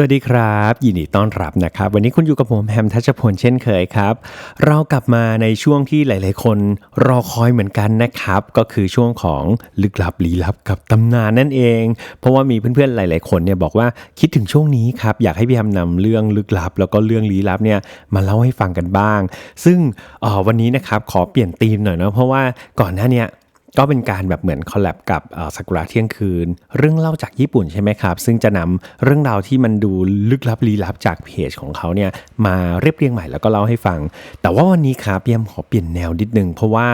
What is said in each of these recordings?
สวัสดีครับ ยินดีต้อนรับนะครับ วันนี้คุณอยู่กับผมแฮมทัชพลเช่นเคยครับ เรากลับมาในช่วงที่หลาย ๆ คนรอคอยเหมือนกันนะครับ ก็คือช่วงของลึกลับลี้ลับกับตำนานนั่นเอง เพราะว่ามีเพื่อน ๆ หลาย ๆ คนเนี่ยบอกว่าคิดถึงช่วงนี้ครับ อยากให้พี่แฮมนำเรื่องลึกลับ แล้วก็เรื่องลี้ลับเนี่ยมาเล่าให้ฟังกันบ้าง ซึ่งออวันนี้นะครับขอเปลี่ยนธีมหน่อยนะเพราะว่าก่อนหน้าเนี้ย ก็เป็นการแบบเหมือนคอลแลบกับสักุระเที่ยงคืน เรื่องเล่าจากญี่ปุ่นใช่ไหมครับ ซึ่งจะนำเรื่องราวที่มันดูลึกลับลี้ลับจากเพจของเขาเนี่ยมาเรียบเรียงใหม่แล้วก็เล่าให้ฟัง แต่ว่าวันนี้ครับพี่แอมขอเปลี่ยนแนวนิดนึง เพราะว่า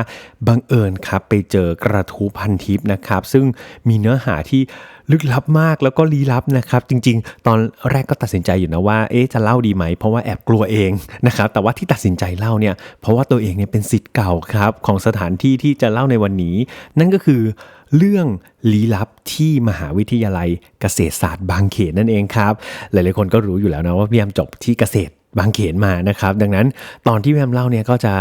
บังเอิญครับไปเจอกระทู้พันทิปนะครับ ซึ่งมีเนื้อหาที่ลึกลับมากแล้วก็ลี้ลับนะครับ จริง ๆ ตอนแรกก็ตัดสินใจอยู่นะว่าเอ๊ะจะเล่าดีไหม เพราะว่าแอบกลัวเองนะครับแต่ว่าที่ตัดสินใจเล่าเนี่ยเพราะว่าตัวเองเนี่ยเป็นสิทธิ์เก่าครับของสถานที่ที่จะเล่าในวันนี้ นั่นก็คือเรื่องลี้ลับที่มหาวิทยาลัยเกษตรศาสตร์บางเขนนั่นเองครับ หลายๆคนก็รู้อยู่แล้วนะว่าพี่แอมจบที่เกษตร บางเขนมานะครับ ดังนั้นตอนที่พี่แอมเล่าเนี่ยก็จะ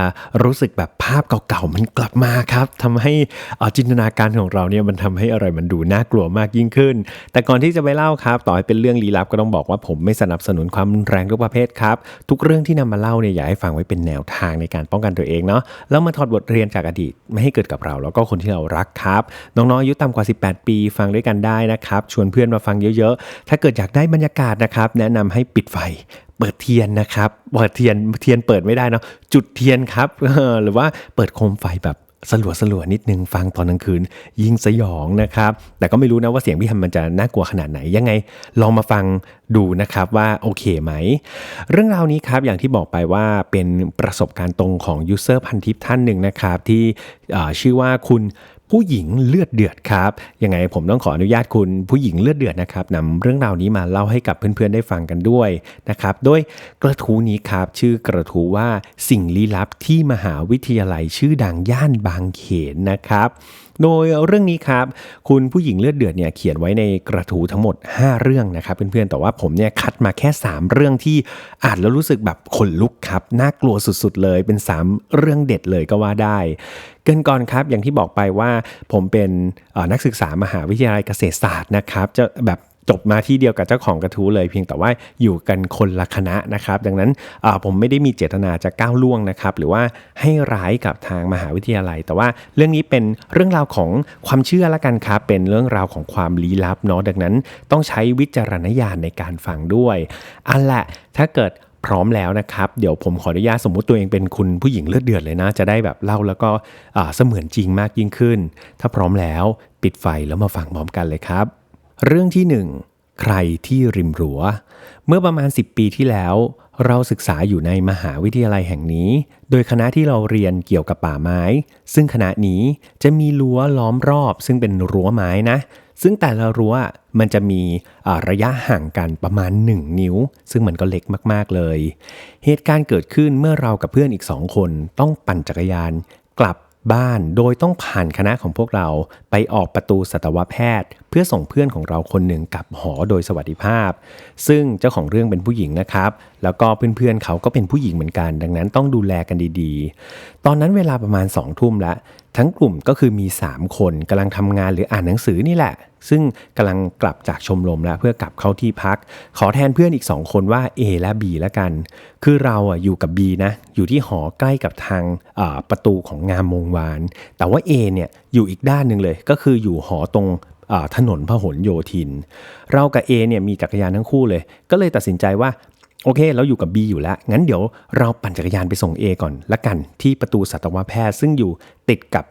รู้สึกแบบภาพเก่าๆมันกลับมาครับทำให้อ่อจินตนาการของเราเนี่ยมันทำให้อะไรมันดูน่ากลัวมากยิ่งขึ้น แต่ก่อนที่จะไปเล่าครับ ต่อให้เป็นเรื่องลี้ลับก็ต้องบอกว่าผมไม่สนับสนุนความแรงทุกประเภทครับ ทุกเรื่องที่นำมาเล่าเนี่ยอยากให้ฟังไว้เป็นแนวทางในการป้องกันตัวเองเนาะแล้วมาถอดบทเรียนจากอดีตไม่ให้เกิดกับเรา แล้วก็คนที่เรารักครับ น้องๆอายุต่ำกว่า 18 ปี ฟังด้วยกันได้นะครับชวนเพื่อนมาฟังเยอะๆ ถ้าเกิดอยากได้บรรยากาศนะครับแนะนำให้ปิดไฟ ปิดเทียนนะครับเปิดเทียนเทียนเปิดไม่ได้เนาะจุดเทียนครับหรือว่าเปิดโคมไฟแบบสลัวสลัวๆนิดนึงฟังตอนกลางคืน ยิ่งสยองนะครับ แต่ก็ไม่รู้นะว่าเสียงพี่ฮัมมันจะน่ากลัวขนาดไหนยังไง ลองมาฟังดูนะครับว่าโอเคไหม เรื่องราวนี้ครับอย่างที่บอกไปว่าเป็นประสบการณ์ตรงของยูเซอร์พันทิปท่านหนึ่งนะครับ ที่ชื่อว่าคุณ ผู้หญิงเลือดเดือดครับ ยังไงผมต้องขออนุญาตคุณผู้หญิงเลือดเดือดนะครับนำเรื่องราวนี้มาเล่าให้กับเพื่อนๆได้ฟังกันด้วยนะครับโดยกระทู้นี้ครับชื่อกระทู้ว่าสิ่งลี้ลับที่มหาวิทยาลัยชื่อดังย่านบางเขนนะครับ โดยเรื่องนี้ครับ คุณผู้หญิงเลือดเดือดเนี่ยเขียนไว้ในกระถูทั้งหมด 5 เรื่องนะครับเพื่อนๆแต่ว่าผมเนี่ยคัดมาแค่ 3 เรื่องที่อ่านแล้วรู้สึกแบบขนลุกครับน่ากลัวสุดๆเลยเป็น 3 เรื่องเด็ดเลยก็ว่าได้เกินก่อนครับอย่างที่บอกไปว่าผมเป็นนักศึกษามหาวิทยาลัยเกษตรศาสตร์นะครับจะแบบ จบมาที่เดียวกับเจ้าของกระทู้เลย เพียงแต่ว่าอยู่กันคนละคณะนะครับ ดังนั้นผมไม่ได้มีเจตนาจะก้าวล่วงนะครับ หรือว่าให้ร้ายกับทางมหาวิทยาลัย แต่ว่าเรื่องนี้เป็นเรื่องราวของความเชื่อละกันครับเป็นเรื่องราวของความลี้ลับเนาะดังนั้นต้องใช้วิจารณญาณในการฟังด้วยอันละถ้าเกิดพร้อมแล้วนะครับ เดี๋ยวผมขออนุญาตสมมุติตัวเองเป็นคุณผู้หญิงเลือดเดือดเลยนะ จะได้แบบเล่าแล้วก็เสมือนจริงมากยิ่งขึ้น ถ้าพร้อมแล้วปิดไฟแล้วมาฟังพร้อมกันเลยครับ เรื่องที่ 1 ใครที่ริมรั้ว เมื่อประมาณ 10 ปีที่แล้ว เราศึกษาอยู่ในมหาวิทยาลัยแห่งนี้ โดยคณะที่เราเรียนเกี่ยวกับป่าไม้ ซึ่งคณะนี้จะมีรั้วล้อมรอบ ซึ่งเป็นรั้วไม้นะ ซึ่งแต่ละรั้วมันจะมีอ่าระยะห่างกันประมาณ 1 นิ้ว ซึ่งมันก็เล็กมากๆเลย เหตุการณ์เกิดขึ้นเมื่อเรากับเพื่อนอีกสองคนต้องปั่นจักรยาน กลับ บ้านโดยต้องผ่านคณะของพวกเราไปออกประตูสัตวแพทย์ เพื่อส่งเพื่อนของเราคนหนึ่งกลับหอโดยสวัสดิภาพ ซึ่งเจ้าของเรื่องเป็นผู้หญิงนะครับ แล้วก็เพื่อนๆเขาก็เป็นผู้หญิงเหมือนกัน ดังนั้นต้องดูแลกันดีๆ ตอนนั้นเวลาประมาณ2องทุ่มละทั้งกลุ่มก็คือมี 3 คนกำลังทำงานหรืออ่านหนังสือนี่แหละ ซึ่งกำลังกลับจากชมรมแล้วเพื่อกลับเข้าที่พัก ขอแทนเพื่อนอีก 2 คนว่า A และ B แล้วกัน คือเราอะอยู่กับ B นะ อยู่ที่หอใกล้กับทางประตูของงามวงวาน แต่ว่า A เนี่ยอยู่อีกด้านหนึ่งเลย ก็คืออยู่หอตรงถนนพหลโยธิน เรากับ A เนี่ยมีจักรยานทั้งคู่เลย ก็เลยตัดสินใจว่าโอเค เราอยู่กับ B อยู่แล้ว งั้นเดี๋ยวเราปั่นจักรยานไปส่ง A ก่อนละกันที่ประตูสัตวแพทย์ซึ่งอยู่ติดกับ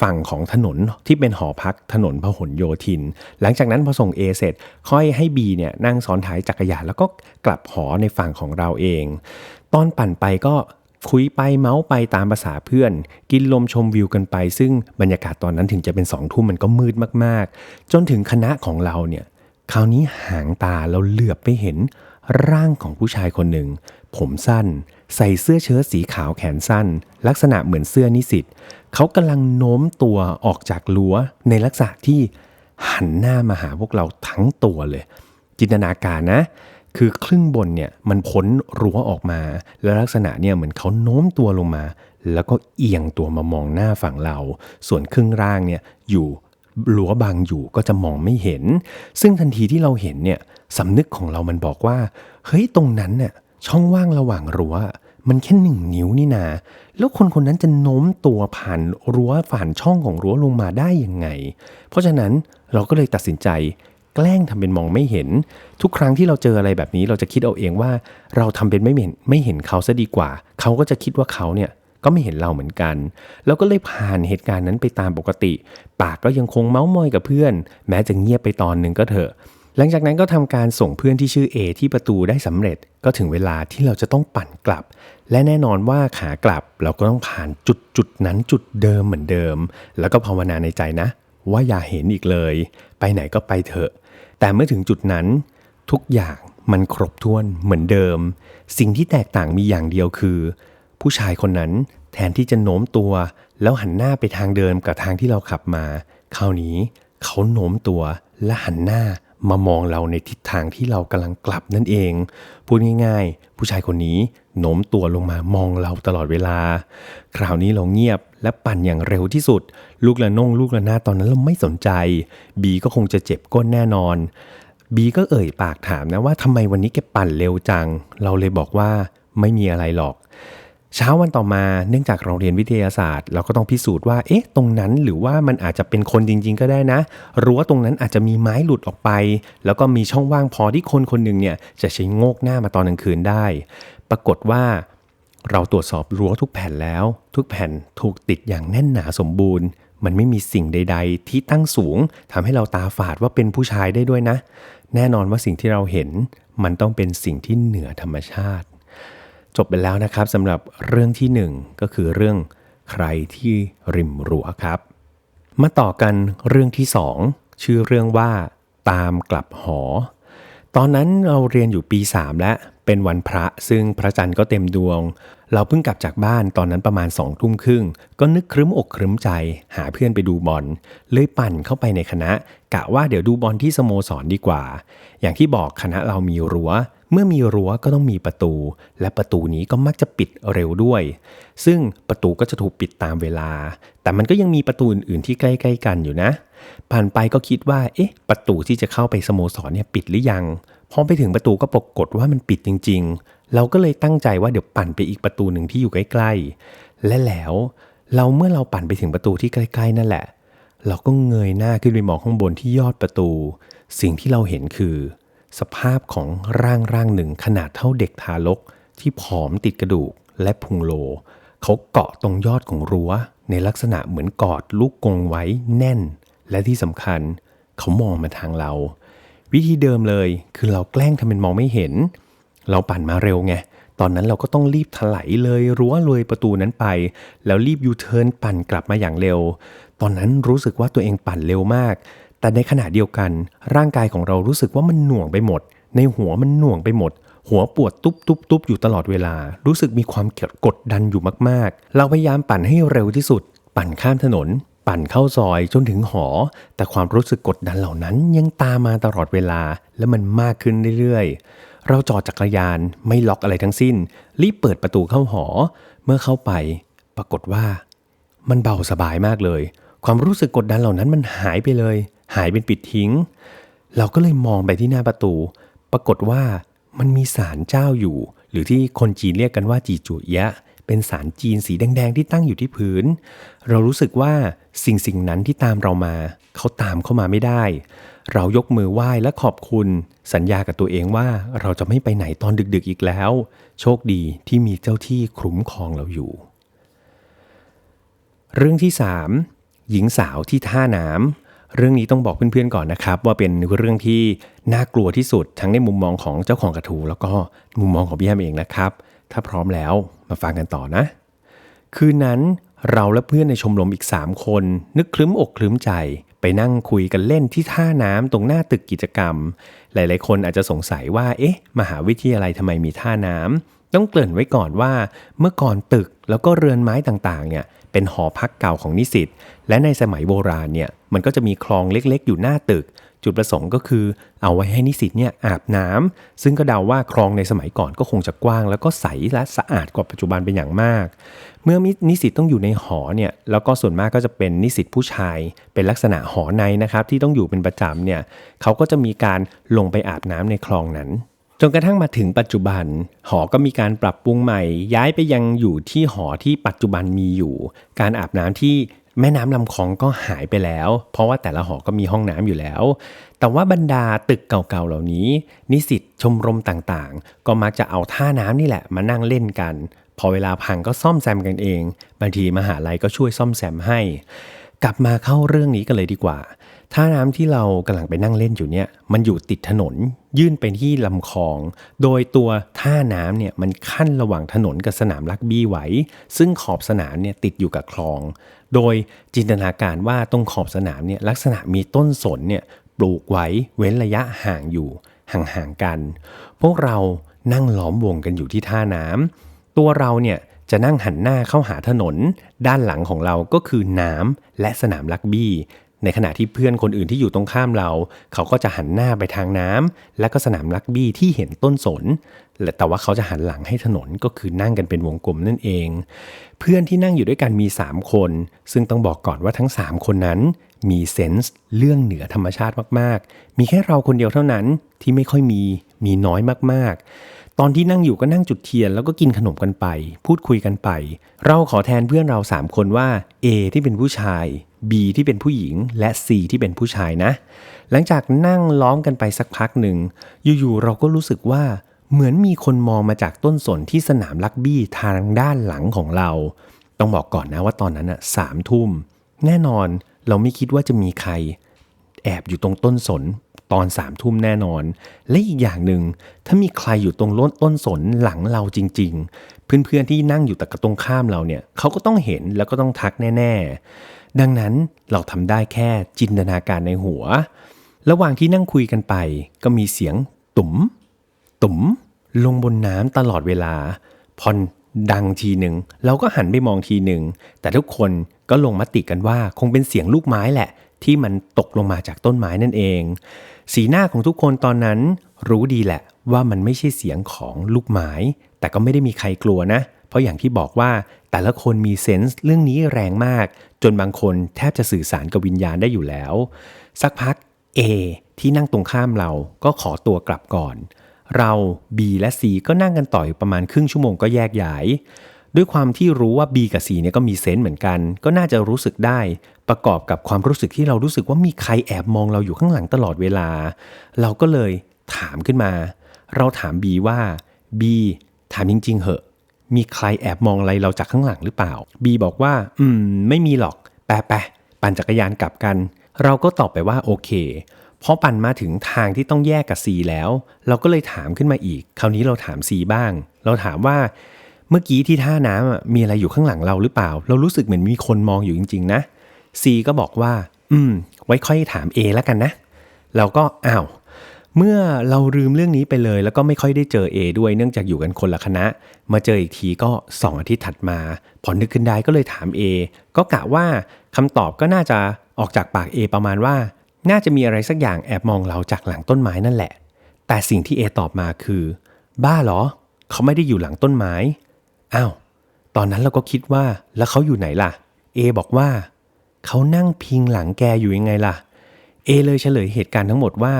ฝั่งของถนนที่เป็นหอพักถนนพหลโยธิน หลังจากนั้นพอส่ง A เสร็จ ค่อยให้ B เนี่ยนั่งซ้อนท้ายจักรยานแล้วก็กลับหอในฝั่งของเราเอง ตอนปั่นไปก็คุยไปเมาส์ไปตามภาษาเพื่อน กินลมชมวิวกันไป ซึ่งบรรยากาศตอนนั้นถึงจะเป็นสองทุ่มมันก็มืดมากๆ จนถึงคณะของเราเนี่ยคราวนี้หางตาเราเหลือบไปเห็น ร่างของผู้ชายคนหนึ่ง ผมสั้น ใส่เสื้อเชิ้ตสีขาวแขนสั้น ลักษณะเหมือนเสื้อนิสิตเขากำลังโน้มตัวออกจากรั้ว ในลักษณะที่หันหน้ามาหาพวกเราทั้งตัวเลย จินตนาการนะ คือครึ่งบนเนี่ยมันพ้นรั้วออกมา แล้วลักษณะเนี่ยเหมือนเขาโน้มตัวลงมา แล้วก็เอียงตัวมามองหน้าฝั่งเรา ส่วนครึ่งร่างเนี่ยอยู่รั้วบางอยู่ก็จะมองไม่เห็น ซึ่งทันทีที่เราเห็นเนี่ย สำนึกของเรามันบอกว่า เฮ้ยตรงนั้นน่ะช่องว่างระหว่างรั้ว มันแค่หนึ่งนิ้วนี่นา แล้วคนคนนั้นจะโน้มตัวผ่านรั้วผ่านช่องของรั้วลงมาได้ยังไง เพราะฉะนั้นเราก็เลยตัดสินใจแกล้งทำเป็นมองไม่เห็น ทุกครั้งที่เราเจออะไรแบบนี้ เราจะคิดเอาเองว่า เราทำเป็นไม่เห็นไม่เห็นเขาซะดีกว่า เขาก็จะคิดว่าเขาเนี่ยก็ไม่เห็นเราเหมือนกัน แล้วก็เลยผ่านเหตุการณ์นั้นไปตามปกติ ปากก็ยังคงเมาส์มอยกับเพื่อน แม้จะเงียบไปตอนหนึ่งก็เถอะ หลังจากนั้นก็ทำการส่งเพื่อนที่ชื่อ A ที่ประตูได้สำเร็จก็ถึงเวลาที่เราจะต้องปั่นกลับ และแน่นอนว่าขากลับเราก็ต้องผ่านจุดจุดนั้นจุดเดิมเหมือนเดิม แล้วก็ภาวนาในใจนะ ว่าอย่าเห็นอีกเลย ไปไหนก็ไปเถอะ แต่เมื่อถึงจุดนั้น ทุกอย่างมันครบถ้วนเหมือนเดิม สิ่งที่แตกต่างมีอย่างเดียวคือ ผู้ชายคนนั้นแทนที่จะโน้มตัว แล้วหันหน้าไปทางเดิมกับทางที่เราขับมา คราวนี้เขาโน้มตัวและหันหน้า มามองเราในทิศทางที่เรากำลังกลับนั่นเอง พูดง่ายๆ ผู้ชายคนนี้โน้มตัวลงมามองเราตลอดเวลา คราวนี้เราเงียบและปั่นอย่างเร็วที่สุด ลูกละนงลูกละนาตอนนั้นเราไม่สนใจ บีก็คงจะเจ็บก้นแน่นอน บีก็เอ่ยปากถามนะว่าทำไมวันนี้แกปั่นเร็วจัง เราเลยบอกว่าไม่มีอะไรหรอก เช้าวันต่อมาเนื่องจากเราเรียนวิทยาศาสตร์ เราก็ต้องพิสูจน์ว่าเอ๊ะตรงนั้นหรือว่ามันอาจจะเป็นคนจริง ๆ ก็ได้นะรั้วตรงนั้นอาจจะมีไม้หลุดออกไป แล้วก็มีช่องว่างพอที่คนคนหนึ่งเนี่ยจะใช้งกหน้ามาตอนกลางคืนได้ ปรากฏว่า เราตรวจสอบรั้วทุกแผ่นแล้ว ทุกแผ่นถูกติดอย่างแน่นหนาสมบูรณ์ มันไม่มีสิ่งใด ๆ ที่ตั้งสูงทำให้เราตาฝาดว่าเป็นผู้ชายได้ด้วยนะ แน่นอนว่าสิ่งที่เราเห็น มันต้องเป็นสิ่งที่เหนือธรรมชาติ จบไปแล้วนะครับสำหรับเรื่องที่หนึ่งก็คือเรื่องใครที่ริมรั้วครับ มาต่อกันเรื่องที่สองชื่อเรื่องว่าตามกลับหอ ตอนนั้นเราเรียนอยู่ปี 3 แล้วเป็นวันพระซึ่งพระจันทร์ก็เต็มดวง เราเพิ่งกลับจากบ้านตอนนั้นประมาณสองทุ่มครึ่ง ก็นึกครึ้มอกครึ้มใจ หาเพื่อนไปดูบอลเลยปั่นเข้าไปในคณะ กะว่าเดี๋ยวดูบอลที่สโมสรดีกว่า อย่างที่บอกคณะเรามีรั้ว เมื่อมีรั้วก็ต้องมีประตู และประตูนี้ก็มักจะปิดเร็วด้วย ซึ่งประตูก็จะถูกปิดตามเวลา แต่มันก็ยังมีประตูอื่นๆที่ใกล้ ๆ กันอยู่นะ ผ่านไปก็คิดว่า เอ๊ะ ประตูที่จะเข้าไปสโมสรเนี่ยปิดหรือยัง พอไปถึงประตูก็ปรากฏว่ามันปิดจริง ๆ เราก็เลยตั้งใจว่าเดี๋ยวปั่นไปอีกประตูหนึ่งที่อยู่ใกล้ ๆ และแล้ว เราเมื่อเราปั่นไปถึงประตูที่ใกล้ ๆ นั่นแหละ เราก็เงยหน้าขึ้นไปมองข้างบนที่ยอดประตู สิ่งที่เราเห็นคือ สภาพของร่างร่างหนึ่งขนาดเท่าเด็กทารก ที่ผอมติดกระดูกและพุงโล เขาเกาะตรงยอดของรั้ว ในลักษณะเหมือนกอดลูกกงไว้แน่น และที่สำคัญ เขามองมาทางเรา วิธีเดิมเลยคือเราแกล้งทำเป็นมองไม่เห็น เราปั่นมาเร็วไงตอนนั้นเราก็ต้องรีบถลายเลยรั้วเลยประตูนั้นไป แล้วรีบยูเทิร์นปั่นกลับมาอย่างเร็ว ตอนนั้นรู้สึกว่าตัวเองปั่นเร็วมาก แต่ในขณะเดียวกัน ร่างกายของเรารู้สึกว่ามันหน่วงไปหมด ในหัวมันหน่วงไปหมด หัวปวดตุบตุบตุบอยู่ตลอดเวลา รู้สึกมีความเกดดันอยู่มากๆ เราพยายามปั่นให้เร็วที่สุด ปั่นข้ามถนน ปั่นเข้าซอยจนถึงหอ แต่ความรู้สึกกดดันเหล่านั้นยังตามมาตลอดเวลา และมันมากขึ้นเรื่อยๆ เราจอดจักรยานไม่ล็อกอะไรทั้งสิ้น รีบเปิดประตูเข้าหอ เมื่อเข้าไป ปรากฏว่า มันเบาสบายมากเลย ความรู้สึกกดดันเหล่านั้นมันหายไปเลย หายเป็นปิดทิ้ง เราก็เลยมองไปที่หน้าประตู ปรากฏว่ามันมีศาลเจ้าอยู่ หรือที่คนจีนเรียกกันว่าจีจุยะ เป็นศาลจีนสีแดง ๆ ที่ตั้งอยู่ที่พื้น เรารู้สึกว่าสิ่งสิ่งนั้นที่ตามเรามา เขาตามเข้ามาไม่ได้ เรายกมือไหว้และขอบคุณ สัญญากับตัวเองว่าเราจะไม่ไปไหนตอนดึกๆอีกแล้ว โชคดีที่มีเจ้าที่คุ้มครองเราอยู่ เรื่องที่ 3 หญิงสาวที่ท่าน้ำ เรื่องนี้ต้องบอกเพื่อนๆก่อนนะครับ ว่าเป็นเรื่องที่น่ากลัวที่สุดทั้งในมุมมองของเจ้าของกระทูแล้วก็มุมมองของพี่แฮมเองนะครับ ถ้าพร้อมแล้วมาฟังกันต่อนะ คืนนั้นเราและเพื่อนในชมรมอีก 3 คน นึกคลึ้มอกคลึ้มใจ ไปนั่งคุยกันเล่นที่ท่าน้ำตรงหน้าตึกกิจกรรม หลายๆ คนอาจจะสงสัยว่า เอ๊ะ มหาวิทยาลัยทำไมมีท่าน้ำต้องเกริ่นไว้ก่อนว่า เมื่อก่อนตึกแล้วก็เรือนไม้ต่างๆ เนี่ย เป็นหอพักเก่าของนิสิต และในสมัยโบราณเนี่ยมันก็จะมีคลองเล็กๆ อยู่หน้าตึก จุดประสงค์ก็คือเอาไว้ให้นิสิตเนี่ยอาบน้ำซึ่งก็เดาว่าคลองในสมัยก่อนก็คงจะกว้าง แล้วก็ใสและสะอาดกว่าปัจจุบันเป็นอย่างมาก เมื่อนิสิตต้องอยู่ในหอเนี่ยแล้วก็ส่วนมากก็จะเป็นนิสิตผู้ชาย เป็นลักษณะหอในนะครับที่ต้องอยู่เป็นประจำเนี่ยเขาก็จะมีการลงไปอาบน้ำในคลองนั้น จนกระทั่งมาถึงปัจจุบัน หอก็มีการปรับปรุงใหม่ ย้ายไปยังอยู่ที่หอที่ปัจจุบันมีอยู่ การอาบน้ำที่แม่น้ำลำคลองก็หายไปแล้ว เพราะว่าแต่ละหอก็มีห้องน้ำอยู่แล้ว แต่ว่าบรรดาตึกเก่าๆเหล่านี้ นิสิตชมรมต่างๆ ก็มักจะเอาท่าน้ำนี่แหละมานั่งเล่นกัน พอเวลาพังก็ซ่อมแซมกันเอง บางทีมหาลัยก็ช่วยซ่อมแซมให้ กลับมาเข้าเรื่องนี้กันเลยดีกว่า ท่าน้ำที่เรากำลังไปนั่งเล่นอยู่เนี่ย มันอยู่ติดถนนยื่นไปที่ลำคลอง โดยตัวท่าน้ำเนี่ยมันขั้นระหว่างถนนกับสนามรักบี้ไว้ ซึ่งขอบสนามเนี่ยติดอยู่กับคลอง โดยจินตนาการว่าตรงขอบสนามเนี่ยลักษณะมีต้นสนเนี่ยปลูกไว้เว้นระยะห่างอยู่ห่างๆกัน พวกเรานั่งล้อมวงกันอยู่ที่ท่าน้ำตัวเราเนี่ยจะนั่งหันหน้าเข้าหาถนน ด้านหลังของเราก็คือน้ำและสนามลักบี้ ในขณะที่เพื่อนคนอื่นที่อยู่ตรงข้ามเรา เขาก็จะหันหน้าไปทางน้ำและก็สนามลักบี้ที่เห็นต้นสน แต่ว่าเขาจะหันหลังให้ถนนก็คือนั่งกันเป็นวงกลมนั่นเอง เพื่อนที่นั่งอยู่ด้วยกันมี 3 คน ซึ่งต้องบอกก่อนว่าทั้ง 3 คนนั้นมีเซนส์เรื่องเหนือธรรมชาติมากๆ มีแค่เราคนเดียวเท่านั้นที่ไม่ค่อยมี มีน้อยมากๆ ตอนที่นั่งอยู่ก็นั่งจุดเทียนแล้วก็กินขนมกันไป พูดคุยกันไป เราขอแทนเพื่อนเรา 3 คนว่า A ที่เป็นผู้ชาย B ที่เป็นผู้หญิง และ C ที่เป็นผู้ชายนะ หลังจากนั่งล้อมกันไปสักพักหนึ่ง อยู่ๆเราก็รู้สึกว่าเหมือนมีคนมองมาจากต้นสนที่สนามลักบี้ทางด้านหลังของเรา ต้องบอกก่อนนะว่าตอนนั้นอะสามทุ่ม แน่นอนเราไม่คิดว่าจะมีใคร แอบอยู่ตรงต้นสน ตอนสามทุ่มแน่นอน และอีกอย่างหนึ่งถ้ามีใครอยู่ตรงล้นต้นสนหลังเราจริง ๆ เพื่อนๆที่นั่งอยู่แต่กระตรงข้ามเราเนี่ยเขาก็ต้องเห็นแล้วก็ต้องทักแน่ ๆ ดังนั้นเราทำได้แค่จินตนาการในหัว ระหว่างที่นั่งคุยกันไป ก็มีเสียงตุ๋ม ตุ๋ม ลงบนน้ำตลอดเวลา พอดังทีหนึ่งเราก็หันไปมองทีหนึ่งแต่ทุกคนก็ลงมติกันว่าคงเป็นเสียงลูกไม้แหละ ที่มันตกลงมาจากต้นไม้นั่นเอง สีหน้าของทุกคนตอนนั้นรู้ดีแหละว่ามันไม่ใช่เสียงของลูกไม้ แต่ก็ไม่ได้มีใครกลัวนะ เพราะอย่างที่บอกว่าแต่ละคนมีเซนส์เรื่องนี้แรงมาก จนบางคนแทบจะสื่อสารกับวิญญาณได้อยู่แล้ว สักพัก A ที่นั่งตรงข้ามเราก็ขอตัวกลับก่อน เรา B และ C ก็นั่งกันต่อยประมาณครึ่งชั่วโมงก็แยกย้าย ด้วยความที่รู้ว่า B กับ C เนี่ยก็มีเซนต์เหมือนกัน ก็น่าจะรู้สึกได้ประกอบกับความรู้สึกที่เรารู้สึกว่ามีใครแอบมองเราอยู่ข้างหลังตลอดเวลา เราก็เลยถามขึ้นมา เราถาม B ว่า B ถามจริง ๆ เหอะ มีใครแอบมองอะไรเราจากข้างหลังหรือเปล่า B บอกว่า อืม ไม่มีหรอก แปะแปะปั่นจักรยานกลับกัน เราก็ตอบไปว่าโอเคพอปั่นมาถึงทางที่ต้องแยกกับ C แล้ว เราก็เลยถามขึ้นมาอีก คราวนี้เราถาม C บ้าง เราถามว่า เมื่อกี้ที่ท่าน้ำมีอะไรอยู่ข้างหลังเราหรือเปล่า เรารู้สึกเหมือนมีคนมองอยู่จริง ๆ นะ C ก็บอกว่า อืม ไว้ค่อยถาม A แล้วกันนะ เราก็อ้าว เมื่อเราลืมเรื่องนี้ไปเลย แล้วก็ไม่ค่อยได้เจอ A ด้วยเนื่องจากอยู่กันคนละคณะ มาเจออีกทีก็ 2 อาทิตย์ถัดมาพอนึกขึ้นได้ก็เลยถาม A ก็กะว่าคำตอบก็น่าจะออกจากปาก A ประมาณว่า น่าจะมีอะไรสักอย่างแอบมองเราจากหลังต้นไม้นั่นแหละ แต่สิ่งที่เอตอบมาคือ บ้าเหรอ เขาไม่ได้อยู่หลังต้นไม้ อ้าว ตอนนั้นเราก็คิดว่าแล้วเขาอยู่ไหนล่ะเอบอกว่า เขานั่งพิงหลังแกอยู่ยังไงล่ะเอเลยเฉลยเหตุการณ์ทั้งหมดว่า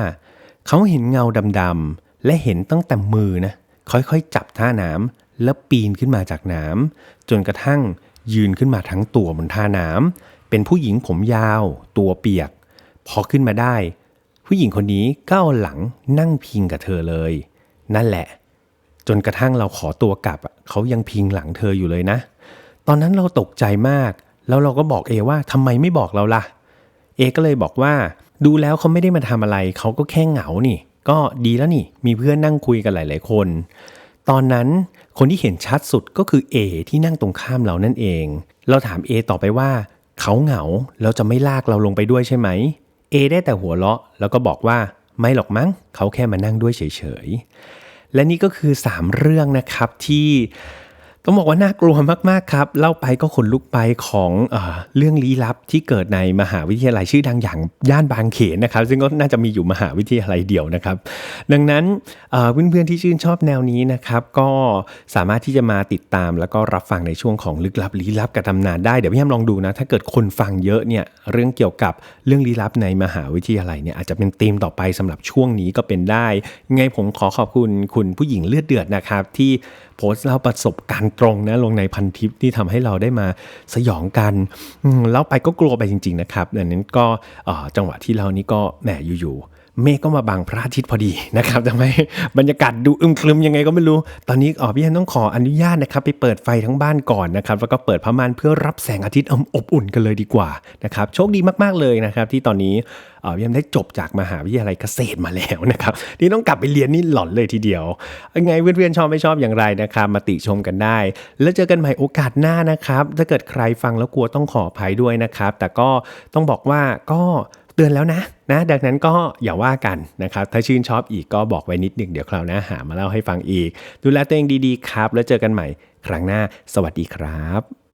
เขาเห็นเงาดำๆและเห็นตั้งแต่มือนะ ค่อยๆจับท่าน้ำแล้วปีนขึ้นมาจากน้ำจนกระทั่งยืนขึ้นมาทั้งตัวบนท่าน้ำเป็นผู้หญิงผมยาว ตัวเปียก พอขึ้นมาได้ ผู้หญิงคนนี้ก้าวหลังนั่งพิงกับเธอเลย นั่นแหละ จนกระทั่งเราขอตัวกลับเขายังพิงหลังเธออยู่เลยนะ ตอนนั้นเราตกใจมาก แล้วเราก็บอกเอว่าทำไมไม่บอกเราล่ะ เอก็เลยบอกว่า ดูแล้วเขาไม่ได้มาทำอะไร เขาก็แค่เหงานี่ ก็ดีแล้วนี่ มีเพื่อนนั่งคุยกันหลาย ๆ คน ตอนนั้นคนที่เห็นชัดสุดก็คือเอที่นั่งตรงข้ามเรานั่นเอง เราถามเอต่อไปว่า เขาเหงาแล้วจะไม่ลากเราลงไปด้วยใช่ไหมเอได้แต่หัวเราะแล้วก็บอกว่าไม่หรอกมั้ง เขาแค่มานั่งด้วยเฉยๆ และนี่ก็คือ 3 เรื่องนะครับที่ ต้องบอกว่าน่ากลัวมาก ๆ ครับ เล่าไปก็ขนลุกไปของเอเรื่องลี้ลับที่เกิดในมหาวิทยาลัยชื่อดังอย่างย่านบางเขนนะครับ ซึ่งก็น่าจะมีอยู่มหาวิทยาลัยเดียวนะครับ ดังนั้นเอ่อเพื่อนๆที่ชื่นชอบแนวนี้นะครับ ก็สามารถที่จะมาติดตาม แล้วก็รับฟังในช่วงของลึกลับลี้ลับกับตำนานได้เดี๋ยวพี่แฮมลองดูนะถ้าเกิดคนฟังเยอะเนี่ยเรื่องเกี่ยวกับเรื่องลี้ลับในมหาวิทยาลัยเนี่ยอาจจะเป็นธีมต่อไปสำหรับช่วงนี้ก็เป็นได้ไงผมขอขอบคุณคุณผู้หญิงเลือดเดือดนะครับที่โพสต์เล่าประสบการณ์ตรงนะลงในพันทิปที่ทำให้เราได้มาสยองกันแล้วไปก็กลัวไปจริง ๆ นะครับดังนั้นก็จังหวะที่เรานี่ก็แหมอยู่ๆ เมฆก็มาบังพระอาทิตย์พอดีนะครับทำให้บรรยากาศดูอึมครึมยังไงก็ไม่รู้ ตอนนี้อ๋อพี่แอนต้องขออนุญาตนะครับ ไปเปิดไฟทั้งบ้านก่อนนะครับแล้วก็เปิดผ้าม่านเพื่อรับแสงอาทิตย์อบอุ่นกันเลยดีกว่านะครับโชคดีมากๆเลยนะครับที่ตอนนี้เอ่อพี่แอมได้จบจากมหาวิทยาลัยเกษตรมาแล้วนะครับที่ต้องกลับไปเรียนนี่หลอนเลยทีเดียวยังไงเพื่อนๆชอบไม่ชอบอย่างไรนะครับมาติชมกันได้ แล้วเจอกันใหม่โอกาสหน้านะครับ ถ้าเกิดใครฟังแล้วกลัวต้องขออภัยด้วยนะครับ แต่ก็ต้องบอกว่าก็ เตือนแล้วนะนะดังนั้นก็อย่าว่ากันนะครับ ถ้าชื่นชอบอีกก็บอกไว้นิดหนึ่งเดี๋ยวคราวหน้าหามาเล่าให้ฟังอีก ดูแลตัวเองดีๆครับ แล้วเจอกันใหม่ครั้งหน้า สวัสดีครับ